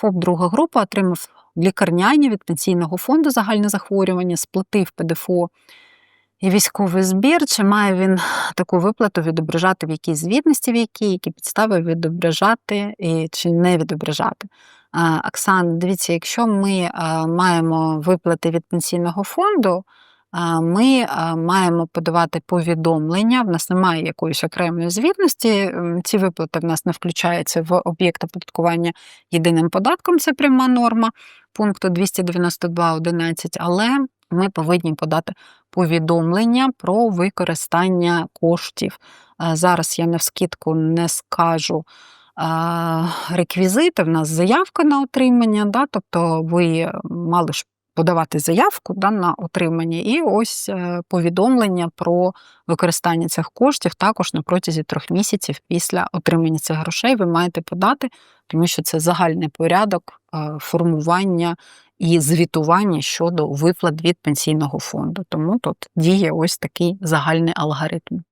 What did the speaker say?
ФОП друга група отримав лікарняні від пенсійного фонду загальне захворювання, сплатив ПДФО і військовий збір. Чи має він таку виплату відображати в якійсь звітності, в якій, які підстави відображати і чи не відображати? Оксан, дивіться, якщо ми маємо виплати від пенсійного фонду, ми маємо подавати повідомлення. В нас немає якоїсь окремої звітності. Ці виплати в нас не включаються в об'єкт оподаткування єдиним податком. Це пряма норма пункту 292.11, але ми повинні подати повідомлення про використання коштів. Зараз я навскідку не скажу реквізити. В нас заявка на отримання, да, тобто ви мали ж подавати заявку да, на отримання, і ось е, повідомлення про використання цих коштів також на протязі трьох місяців після отримання цих грошей ви маєте подати, тому що це загальний порядок е, формування і звітування щодо виплат від пенсійного фонду. Тому тут діє ось такий загальний алгоритм.